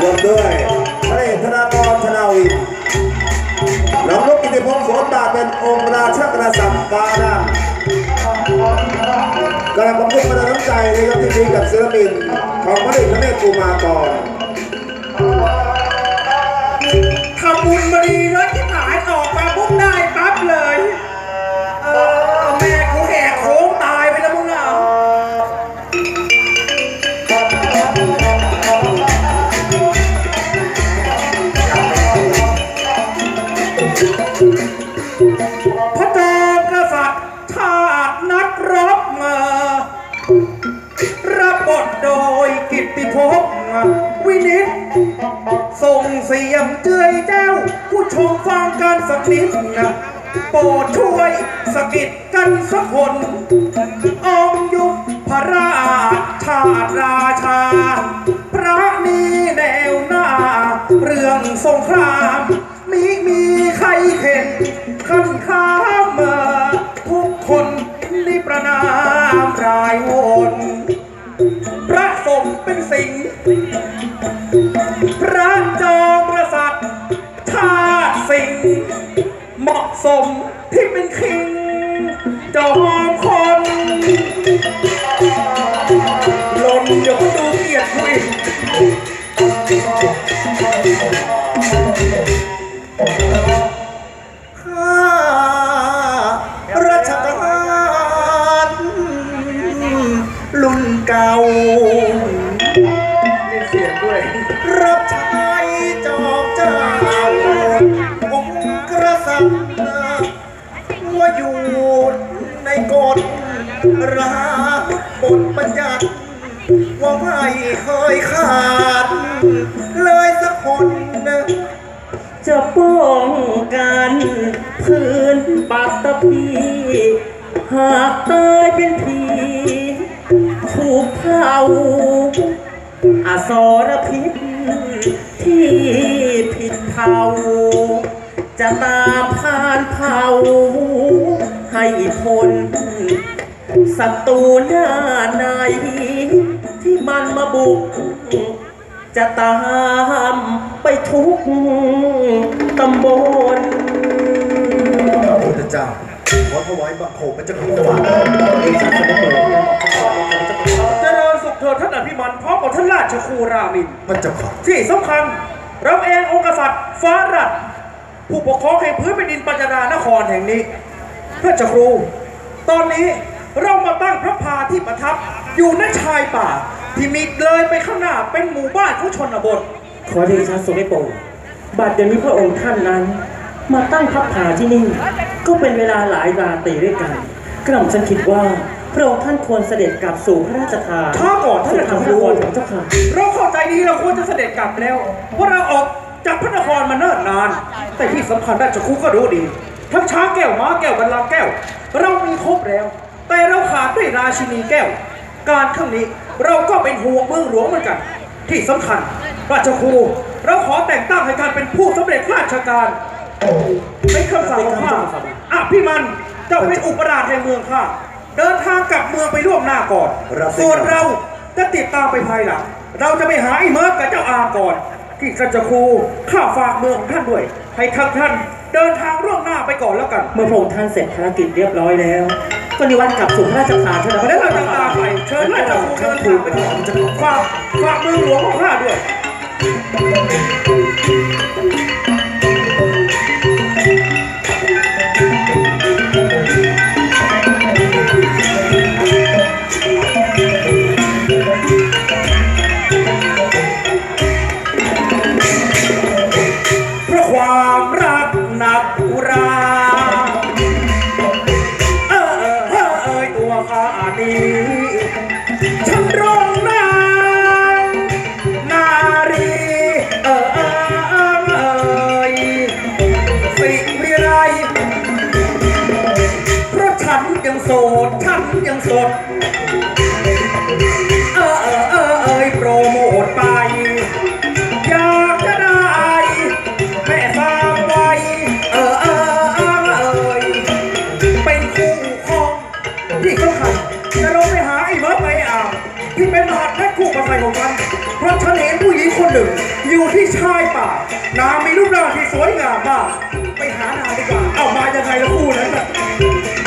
รวมด้วยพระเอกธนากรธนาวินน้องลูกกิติพงศ์โสตาเป็นองค์ราชกษัตริย์ฟ้าด่างกราบขอบคุณมาน้ำใจนะครับที่มีกับศิลปินของพระเอกพระเมฆกูมากร ระจอมกษัตริย์ชาตินักรบมารับบทโดยกิตติภพวินิตส่งเสียงเจือยแจ้วผู้ชมฟังกันสักนิดนะโปรดช่วยสกิดกันสักคนองยุคพระราชาตราชา พระมีแนวหน้า เรื่องสงคราม มีมีใครเห็นขันข้า สมที่เป็นคิงจอมคนลนเดี๋ยวก็ดูเกียรติคุยข้ารัชกาลรุ่นเก่าเสียงด้วย รับใช้จอมเจ้า อยู่ในกฎราบทบัญญัติว่าไม่เคยขาด เลยสักคนนะจะป้องกันพื้นปัตตภีหากตายเป็นผีถูกเผาอสรพิษที่ผิดเผาจะตามผ่านเผา ให้พ้นศัตรูหน้าไหนที่มันมาบุก จะตามไปทุกตำบลพระพุทธเจ้าขอถวายบังคมพระเจ้าข้าเดชะเสด็จเปิดเจริญสุขเถิดท่านอภิมันพร้อมกับท่านราชครูรามิน พระเจ้าค่ะที่สำคัญเราเององค์กษัตริย์ฟ้ารัฐผู้ปกครองแห่งพื้นแผ่นดินปัญจนานครแห่งนี้ พระเจ้าครู ตอนนี้เรามาตั้งพระพาที่ประทับ อยู่ในชายป่า ที่มีเลยไปข้างหน้าเป็นหมู่บ้านของชนบท ขอเดชะทรงได้โปรดบัดเดี๋ยวนี้พระองค์ท่านนั้น มาตั้งพักผาที่นี่ ก็เป็นเวลาหลายราตรีด้วยกันกระหม่อมฉันคิดว่าพระองค์ท่านควรเสด็จกลับสู่พระราชทานช้าก่อนท่านสู่ราชทางพคระรูนครของเจ้าค่ะเราเข้าใจดีเราควรจะเสด็จกลับแล้วเพราะเราออกจากพระนครมาเนิ่นนาน แต่ที่สำคัญราชครูก็รู้ดี ทั้งช้างแก้วม้าแก้วบัลลังแก้ว เรามีครบแล้ว แต่เราขาดด้วยราชินีแก้ว การครั้งนี้เราก็เป็นห่วงเมืองหลวงเหมือนกัน ที่สำคัญ ราชครูเราขอแต่งตั้งให้การเป็นผู้สำเร็จราชการในคำสั่งของข้าอะพี่มันเจ้าเป็นอุปราชแห่งเมืองข้าเดินทางกลับเมืองไปล่วงหน้าก่อน ส่วนเราจะติดตามไปภายหลัง เราจะไปหาไอ้เมิร์กกับเจ้าอาก่อน ที่สัจครูข้าฝากเมืองของท่านด้วย ให้ทั้งท่าน เดินทางล่วงหน้าไปก่อนแล้วกัน เมื่อพระองค์ท่านเสร็จภารกิจเรียบร้อยแล้ว ก็นิวัตกลับสู่พระราชฐานเท่านั้นแล้วเราจะตามไปเชิญราชครูเดินทางไปก่อนฝากฝากเมืองหลวงของข้าด้วย ดฉันยังสด เออเออเออเอยโปรโมทไป อยากจะได้ แม่สาวไว้เออเออเออเอยเป็นคู่ครองที่สำคัญจะลงไปหาไอ้เบิร์ดไปอ่างที่เป็นมหาดและคู่ผใครของฉันเพราะฉันเห็นผู้หญิงคนหนึ่ง อยู่ที่ชายป่านางมีรูปร่างที่สวยงามมากไปหา